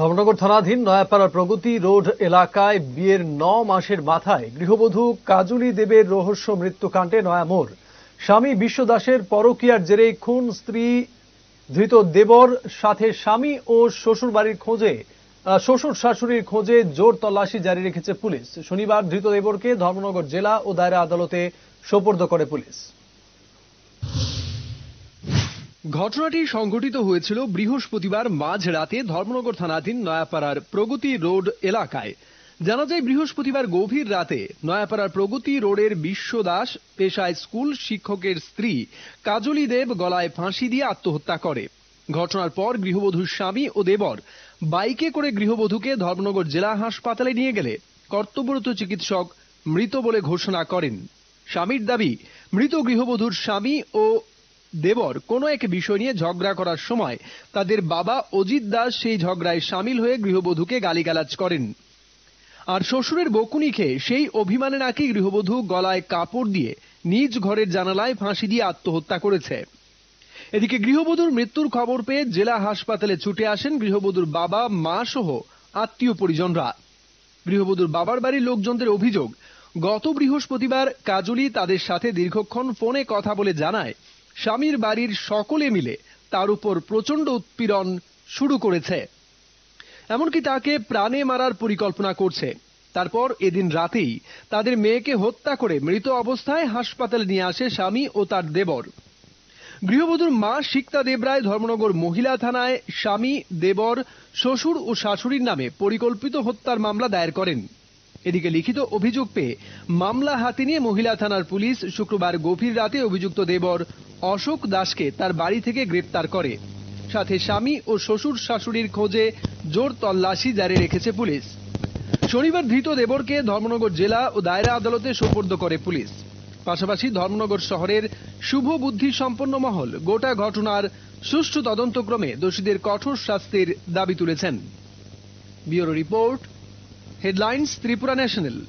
ধর্মনগর থানাধীন নয়াপাড়ার প্রগতি রোড এলাকায় বিয়ের ন মাসের মাথায় গৃহবধূ কাজুলি দেবের রহস্য মৃত্যুকাণ্ডে নয়া মোড়। স্বামী বিশ্ব দাসের পরকীয়ার জেরে খুন স্ত্রী ধৃত দেবর, সাথে স্বামী ও শ্বশুর বাড়ির খোঁজে শ্বশুর শাশুড়ির খোঁজে জোর তল্লাশি জারি রেখেছে পুলিশ। শনিবার ধৃত দেবরকে ধর্মনগর জেলা ও দায়রা আদালতে সোপর্দ করে পুলিশ। ঘটনাটি সংঘটিত হয়েছিল বৃহস্পতিবার মাঝ রাতে ধর্মনগর থানাধীন নয়াপাড়ার প্রগতি রোড এলাকায়। জানা যায়, বৃহস্পতিবার গভীর রাতে নয়াপাড়ার প্রগতি রোডের বিশ্ব দাস পেশায় স্কুল শিক্ষকের স্ত্রী কাজলি দেব গলায় ফাঁসি দিয়ে আত্মহত্যা করে। ঘটনার পর গৃহবধূর স্বামী ও দেবর বাইকে করে গৃহবধূকে ধর্মনগর জেলা হাসপাতালে নিয়ে গেলে কর্তব্যরত চিকিৎসক মৃত বলে ঘোষণা করেন। স্বামীর দাবি, মৃত গৃহবধূর স্বামী ও দেবর কোনো এক বিষয় নিয়ে ঝগড়া করার সময় তাদের বাবা অজিত দাস সেই ঝগড়ায় সামিল হয়ে গৃহবধূকে গালিগালাজ করেন। আর শ্বশুরের বকুনি খেয়ে সেই অভিমানে নাকি গৃহবধূ গলায় কাপড় দিয়ে নিজ ঘরের জানালায় ফাঁসি দিয়ে আত্মহত্যা করেছে। এদিকে গৃহবধূর মৃত্যুর খবর পেয়ে জেলা হাসপাতালে ছুটে আসেন গৃহবধূর বাবা, মা সহ আত্মীয় পরিজনরা। গৃহবধূর বাবার বাড়ির লোকজনদের অভিযোগ, গত বৃহস্পতিবার কাজলি তাদের সাথে দীর্ঘক্ষণ ফোনে কথা বলে জানায় স্বামীর বাড়ির সকলে মিলে তার উপর প্রচণ্ড উৎপীড়ন শুরু করেছে। এমনকি তাকে প্রাণে মারার পরিকল্পনা করছে। তারপর এদিন রাতেই তাদের মেয়েকে হত্যা করে মৃত অবস্থায় হাসপাতালে নিয়ে আসে স্বামী ও তার দেবর। গৃহবধূর মা সিক্তা দেবরায় ধর্মনগর মহিলা থানায় স্বামী, দেবর, শ্বশুর ও শাশুড়ির নামে পরিকল্পিত হত্যার মামলা দায়ের করেন। এদিকে লিখিত অভিযোগ পেয়ে মামলা হাতে নিয়ে মহিলা থানার পুলিশ শুক্রবার গভীর রাতে অভিযুক্ত দেবর অশোক দাসকে তার বাড়ি থেকে গ্রেপ্তার করে। সাথে স্বামী ও শ্বশুর শাশুড়ির খোঁজে জোর তল্লাশি জারি রেখেছে পুলিশ। শনিবার ধৃত দেবরকে ধর্মনগর জেলা ও দায়রা আদালতে সোপর্দ করে পুলিশ। পাশাপাশি ধর্মনগর শহরের শুভ বুদ্ধি সম্পন্ন মহল গোটা ঘটনার সুষ্ঠু তদন্তক্রমে দোষীদের কঠোর শাস্তির দাবি তুলেছেন। Bureau report, headlines Tripura national.